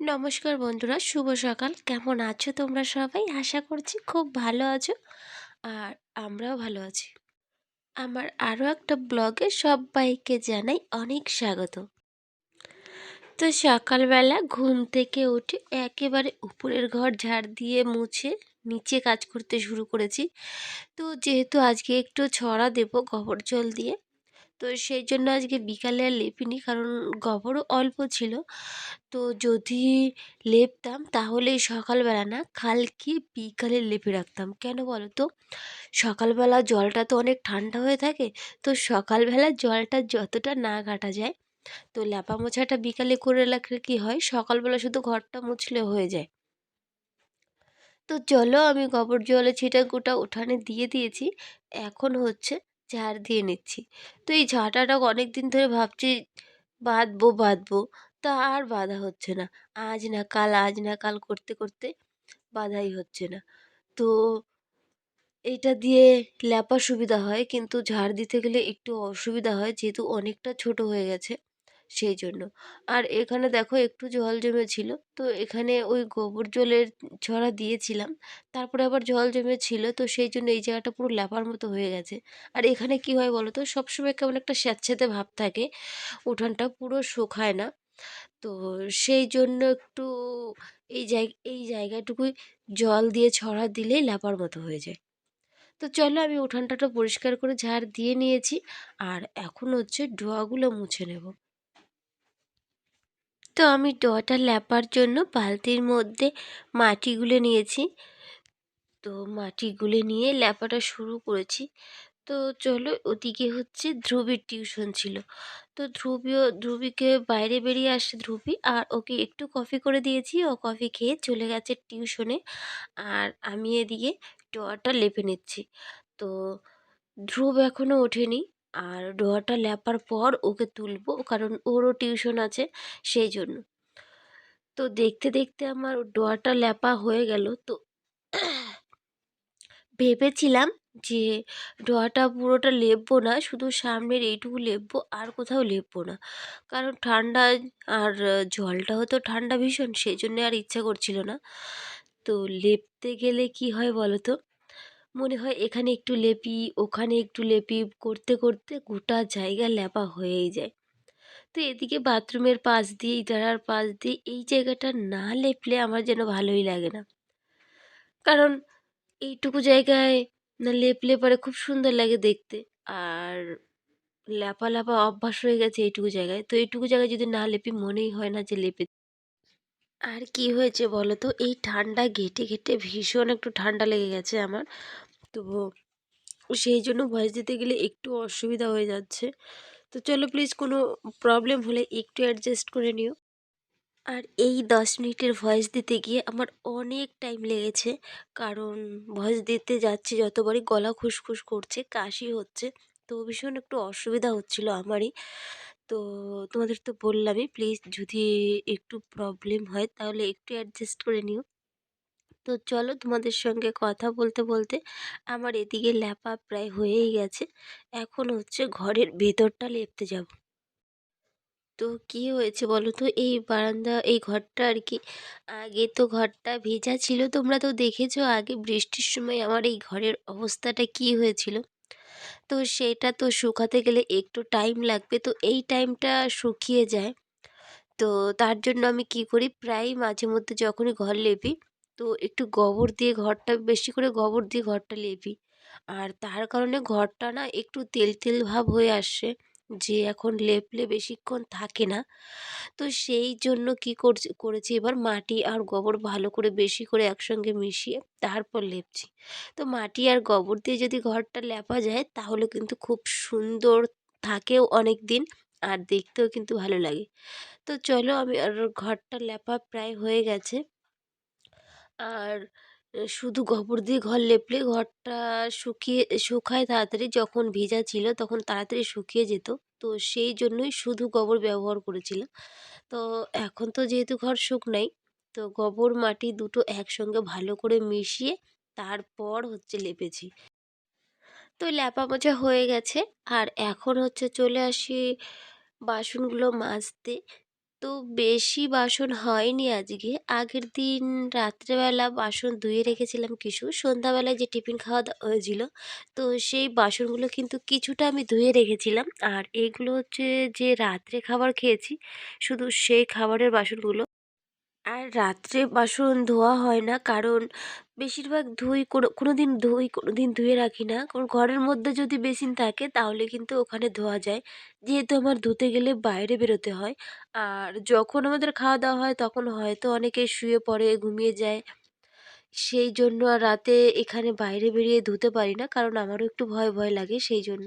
নমস্কার বন্ধুরা, শুভ সকাল। কেমন আছো তোমরা সবাই? আশা করছি খুব ভালো আছো আর আমরাও ভালো আছি। আমার আরও একটা ব্লগে সবাইকে জানাই অনেক স্বাগত। তো সকালবেলা ঘুম থেকে উঠে একেবারে উপরের ঘর ঝাড় দিয়ে মুছে নিচে কাজ করতে শুরু করেছি। তো যেহেতু আজকে একটু ছড়া দেবো গোবর জল দিয়ে তো সেই জন্য আজকে বিকালে আর লেপিনি কারণ গোবরও অল্প ছিল। তো যদি লেপতাম তাহলে সকালবেলা না কালকে বিকালে লেপে রাখতাম। কেন বলো তো? সকালবেলা জলটা তো অনেক ঠান্ডা হয়ে থাকে, তো সকালবেলা জলটা যতটা না কাটা যায়, তো ল্যাপা মোছাটা বিকালে করে রাখলে কী হয়? সকালবেলা শুধু ঘরটা মুছলে হয়ে যায়। তো চলো আমি গোবর জলে ছিটা গোটা উঠানে দিয়ে দিয়েছি। এখন হচ্ছে ঝাড় দিয়ে নিচ্ছি। তো এই ঝাঁটাটা অনেক দিন ধরে ভাবছি, বাঁধবো বাঁধবো। তা আর বাঁধা হচ্ছে না। আজ না কাল, আজ না কাল করতে করতে বাঁধাই হচ্ছে না। তো এটা দিয়ে ল্যাপা সুবিধা হয়, কিন্তু ঝাড় দিতে গেলে একটু অসুবিধা হয়, যেহেতু অনেকটা ছোট হয়ে গেছে। সেই জন্য। আর এখানে দেখো একটু জল জমেছিল, তো এখানে ওই গোবর জলের ছড়া দিয়েছিলাম, তারপরে আবার জল জমেছিল, তো সেই জন্য এই জায়গাটা পুরো ল্যাপার মতো হয়ে গেছে। আর এখানে কি হয় বলো তো, সবসময় কেমন একটা স্যাঁতস্যাঁতে ভাব থাকে, উঠানটা পুরো শুকায় না। তো সেই জন্য একটু এই জায়গা, এই জায়গাটুকুই জল দিয়ে ছড়া দিলেই ল্যাপার মতো হয়ে যায়। তো চলো আমি উঠানটাটা পরিষ্কার করে ঝাড় দিয়ে নিয়েছি, আর এখন হচ্ছে ডোয়াগুলো মুছে নেব। তো আমি ডটা ল্যাপার জন্য বালতির মধ্যে মাটি গুলে নিয়েছি। তো মাটি গুলে নিয়ে ল্যাপাটা শুরু করেছি। তো চলো ওদিকে হচ্ছে ধ্রুবীর টিউশন ছিল। তো ধ্রুবীও, ধ্রুবীকে বাইরে বেরিয়ে আসে ধ্রুবী। আর ওকে একটু কফি করে দিয়েছি। ও কফি খেয়ে চলে গেছে টিউশনে। আর আমি এদিকে ডোয়াটা লেপে নিচ্ছি। তো ধ্রুব এখনও ওঠেনি। আর ডোয়াটা লেপার পর ওকে তুলবো, কারণ ওরও টিউশন আছে সেই জন্য। তো দেখতে দেখতে আমার ডোয়াটা লেপা হয়ে গেল। তো ভেবেছিলাম যে ডোয়াটা পুরোটা লেপবো না, শুধু সামনের এইটুকু লেপবো, আর কোথাও লেপবো না। কারণ ঠান্ডা আর জলটাও তো ঠান্ডা ভীষণ, সেই জন্যে আর ইচ্ছা করছিল না। তো লেপতে গেলে কি হয় বলো তো? মনে হয় এখানে একটু লেপি, ওখানে একটু লেপি করতে করতে গোটা জায়গা লেপা হয়েই যায়। তো এদিকে বাথরুমের পাশ দিয়ে ইদারার পাশ দিয়ে এই জায়গাটা না লেপলে আমার যেন ভালোই লাগে না। কারণ এইটুকু জায়গায় না লেপলে পরে খুব সুন্দর লাগে দেখতে। আর লেপা ল্যাপা অভ্যাস হয়ে গেছে এইটুকু জায়গায়। তো এইটুকু জায়গায় যদি না লেপি মনেই হয় না যে লেপে আর কি হয়েছে বলো তো? এই ঠান্ডা ঘেটে ঘেটে ভীষণ একটু ঠান্ডা লেগে গেছে আমার। তো সেই জন্য ভয়েস দিতে গেলে একটু অসুবিধা হয়ে যাচ্ছে। তো চলো প্লিজ কোনো প্রবলেম হলে একটু অ্যাডজাস্ট করে নিও। আর এই দশ মিনিটের ভয়েস দিতে গিয়ে আমার অনেক টাইম লেগেছে, কারণ ভয়েস দিতে যাচ্ছি যতবারই গলা খুসখুস করছে, কাশি হচ্ছে, তো ভীষণ একটু অসুবিধা হচ্ছিল আমারই। তো তোমাদের তো বললামই প্লিজ যদি একটু প্রবলেম হয় তাহলে একটু অ্যাডজাস্ট করে নিও। তো চলো তোমাদের সঙ্গে কথা বলতে বলতে আমার এদিকে ল্যাপা প্রায় হয়েই গেছে। এখন হচ্ছে ঘরের ভেতরটা লেপতে যাব। তো কি হয়েছে বলো তো? এই বারান্দা, এই ঘরটা আর কি। আগে তো ঘরটা ভেজা ছিল, তোমরা তো দেখেছ আগে বৃষ্টির সময় আমার এই ঘরের অবস্থাটা কি হয়েছিল। তো সেটা তো শুকাতে গেলে একটু টাইম লাগবে, তো এই টাইমটা শুকিয়ে যায়। তো তার জন্য আমি কি করি, প্রায় মাঝে মধ্যে যখনই ঘর লেপি তো একটু গোবর দিয়ে ঘরটা, বেশি করে গোবর দিয়ে ঘরটা লেপি। আর তার কারণে ঘরটা না একটু তেল তেল ভাব হয়ে আসছে যে এখন লেপলে বেশিক্ষণ থাকে না। তো সেই জন্য কি করছি, করেছি এবার মাটি আর গোবর ভালো করে বেশি করে একসঙ্গে মিশিয়ে তারপর লেপছি। তো মাটি আর গোবর দিয়ে যদি ঘরটা লেপা যায় তাহলে কিন্তু খুব সুন্দর থাকেও অনেক দিন আর দেখতেও কিন্তু ভালো লাগে। তো চলো আমি আর ঘরটা লেপা প্রায় হয়ে গেছে। আর শুধু গোবর দিয়ে ঘর লেপলে ঘরটা শুকিয়ে, শুকায় তাড়াতাড়ি যখন ভেজা ছিল তখন তাড়াতাড়ি শুকিয়ে যেত। তো সেই জন্যই শুধু গোবর ব্যবহার করেছিলাম তো এখন তো যেহেতু ঘর শুকনাই, তো গোবর, মাটি দুটো একসঙ্গে ভালো করে মিশিয়ে তারপর হচ্ছে লেপেছি। তো ল্যাপা মোছা হয়ে গেছে। আর এখন হচ্ছে চলে আসি বাসনগুলো মাজতে। তো বেশি বাসন হয়নি আজকে। আগের দিন রাত্রেবেলা বাসন ধুয়ে রেখেছিলাম কিছু। সন্ধ্যাবেলায় যে টিফিন খাওয়া হয়েছিল, তো সেই বাসনগুলো কিন্তু কিছুটা আমি ধুয়ে রেখেছিলাম। আর এগুলো হচ্ছে যে রাত্রে খাবার খেয়েছি, শুধু সেই খাবারের বাসনগুলো আর রাত্রে বাসন ধোয়া হয় না। কারণ বেশিরভাগ ধুই কোনো কোনো দিন ধুই কোনো দিন ধুয়ে রাখি না। কারণ ঘরের মধ্যে যদি বেসিন থাকে, তাহলে কিন্তু ওখানে ধোয়া যায়। যেহেতু আমার ধুতে গেলে বাইরে বেরোতে হয়। আর যখন আমাদের খাওয়া দাওয়া হয়, তখন হয়তো অনেকে শুয়ে পড়ে, ঘুমিয়ে যায়। সেই জন্য আর রাতে এখানে বাইরে বেরিয়ে ধুতে পারি না। কারণ আমারও একটু ভয় ভয় লাগে সেই জন্য।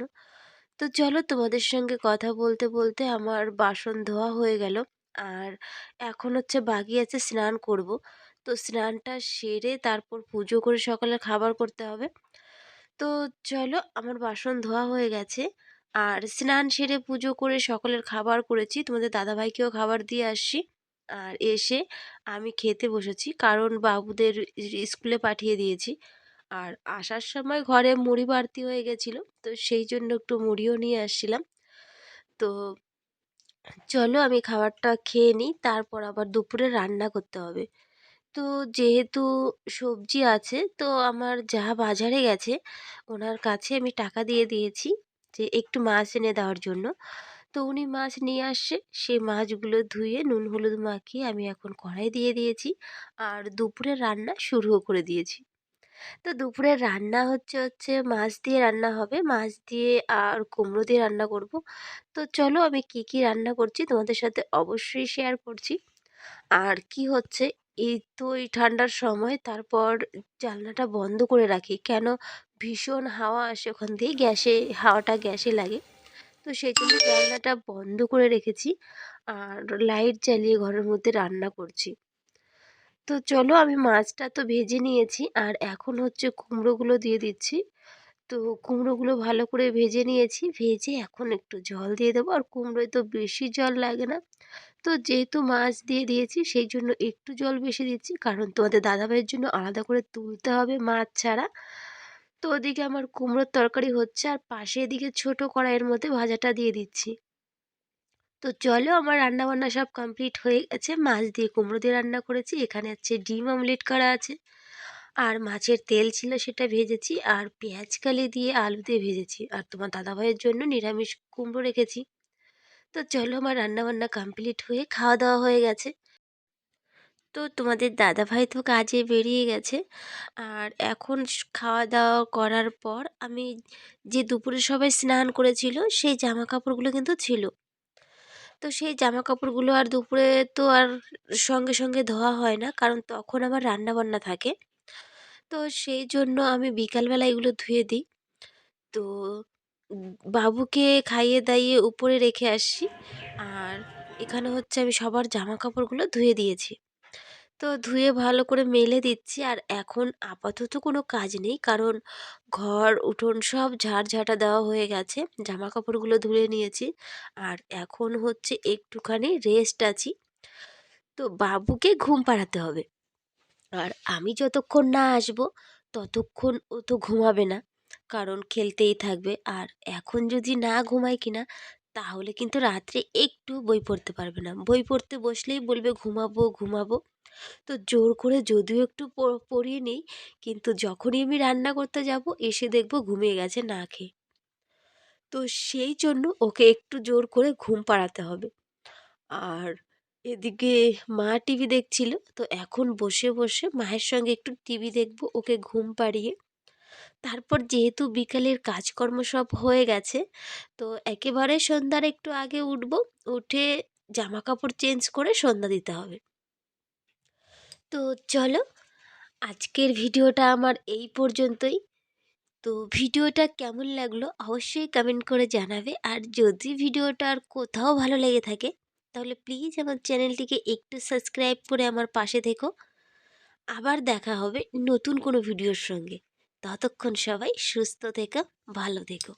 তো চলো তোমাদের সঙ্গে কথা বলতে বলতে আমার বাসন ধোয়া হয়ে গেল। আর এখন হচ্ছে বাকি আছে স্নান করব। তো স্নানটা সেরে তারপর পুজো করে সকালে খাবার করতে হবে। তো চলো আমার বাসন ধোয়া হয়ে গেছে। আর স্নান সেরে পুজো করে সকলের খাবার করেছি। তোমাদের দাদাভাইকেও খাবার দিয়ে আসছি। আর এসে আমি খেতে বসেছি। কারণ বাবুদের স্কুলে পাঠিয়ে দিয়েছি। আর আসার সময় ঘরে মুড়ি বাড়তি হয়ে গেছিল। তো সেই জন্য একটু মুড়িও নিয়ে আসছিলাম। তো চলো আমি খাবারটা খেয়ে নিই, তারপর আবার দুপুরে রান্না করতে হবে। তো যেহেতু সবজি আছে, তো আমার যা বাজারে গেছে, ওনার কাছে আমি টাকা দিয়ে দিয়েছি যে একটু মাছ এনে দেওয়ার জন্য। তো উনি মাছ নিয়ে আসছে সেই মাছগুলো ধুয়ে নুন হলুদ মাখিয়ে আমি এখন কড়াই দিয়ে দিয়েছি, আর দুপুরে রান্না শুরুও করে দিয়েছি। তো দুপুরে রান্না হচ্ছে হচ্ছে মাছ দিয়ে রান্না হবে। মাছ দিয়ে আর কুমড়ো দিয়ে রান্না করব। তো চলো আমি কি কি রান্না করছি তোমাদের সাথে অবশ্যই শেয়ার করছি। আর কি হচ্ছে, এই তো এই ঠান্ডার সময় তারপর জানলাটা বন্ধ করে রাখি। কেন? ভীষণ হাওয়া আসে ওখান দিয়ে, গ্যাসে, হাওয়াটা গ্যাসে লাগে। তো সেই জন্য জানলাটা বন্ধ করে রেখেছি। আর লাইট জ্বালিয়ে ঘরের মধ্যে রান্না করছি। তো চলো আমি মাছটা তো ভেজে নিয়েছি, আর এখন হচ্ছে কুমড়োগুলো দিয়ে দিচ্ছি। তো কুমড়োগুলো ভালো করে ভেজে নিয়েছি, ভেজে এখন একটু জল দিয়ে দেবো, আর কুমড়োয় তো বেশি জল লাগে না। তো যেহেতু মাছ দিয়ে দিয়েছি, সেই জন্য একটু জল বেশি দিচ্ছি, কারণ তোমাদের দাদাভাইয়ের জন্য আলাদা করে তুলতে হবে মাছ ছাড়া। তো ওদিকে আমার কুমড়োর তরকারি হচ্ছে, আর পাশে এদিকে ছোটো কড়াইয়ের মধ্যে ভাজাটা দিয়ে দিচ্ছি। তো চলো আমার রান্নাবান্না সব কমপ্লিট হয়ে গেছে। মাছ দিয়ে কুমড়ো দিয়ে রান্না করেছি। এখানে হচ্ছে ডিম অমলেট করা আছে। আর মাছের তেল ছিল সেটা ভেজেছি। আর পেঁয়াজ কালি দিয়ে আলু দিয়ে ভেজেছি। আর তোমার দাদাভাইয়ের জন্য নিরামিষ কুমড়ো রেখেছি। তো চলো আমার রান্নাবান্না কমপ্লিট হয়ে খাওয়া দাওয়া হয়ে গেছে। তো তোমাদের দাদাভাই তো কাজে বেরিয়ে গেছে। আর এখন খাওয়া দাওয়া করার পর আমি যে দুপুরে সবাই স্নান করেছিল, সেই জামা কাপড়গুলো কিন্তু ছিল। তো সেই জামা কাপড়গুলো আর দুপুরে তো আর সঙ্গে সঙ্গে ধোয়া হয় না। কারণ তখন আবার রান্না বান্না থাকে। তো সেই জন্য আমি বিকালবেলা এগুলো ধুয়ে দিই। তো বাবুকে খাইয়ে দাইয়ে উপরে রেখে আসি আর এখানে হচ্ছে আমি সবার জামা কাপড়গুলো ধুয়ে দিয়েছি। তো ধুয়ে ভালো করে মেলে দিচ্ছি। আর এখন আপাতত কোনো কাজ নেই। কারণ ঘর, উঠোন সব ঝাড় ঝাঁটা দেওয়া হয়ে গেছে। জামা কাপড়গুলো ধুয়ে নিয়েছি। আর এখন হচ্ছে একটুখানি রেস্ট আছি। তো বাবুকে ঘুম পাড়াতে হবে। আর আমি যতক্ষণ না আসব, ততক্ষণ ও তো ঘুমাবে না। কারণ খেলতেই থাকবে। আর এখন যদি না ঘুমায় কিনা তাহলে কিন্তু রাত্রে একটু বই পড়তে পারবে না। বই পড়তে বসলেই বলবে, ঘুমাবো ঘুমাবো। তো জোর করে যদিও একটু পড়িয়ে নিই, কিন্তু যখনই আমি রান্না করতে যাব, এসে দেখব ঘুমিয়ে গেছে না খেয়ে। তো সেই জন্য ওকে একটু জোর করে ঘুম পাড়াতে হবে। আর এদিকে মা টিভি দেখছিল, তো এখন বসে বসে মায়ের সঙ্গে একটু টিভি দেখব, ওকে ঘুম পাড়িয়ে। তারপর যেহেতু বিকালের কাজকর্ম সব হয়ে গেছে, তো একেবারে সন্ধ্যার একটু আগে উঠব, উঠে জামা কাপড় চেঞ্জ করে সন্ধ্যা দিতে হবে। তো চলো, আজকের ভিডিওটা আমার এই পর্যন্তই। তো ভিডিওটা কেমন লাগল অবশ্যই কমেন্ট করে জানাবে। আর যদি ভিডিওটা আর কোথাও ভালো লেগে থাকে, তাহলে প্লিজ আমার চ্যানেলটিকে একটু সাবস্ক্রাইব করে আমার পাশে থেকো। আবার দেখা হবে নতুন কোনো ভিডিওর সঙ্গে। ততক্ষণ সবাই সুস্থ থেকো ভালো থেকো।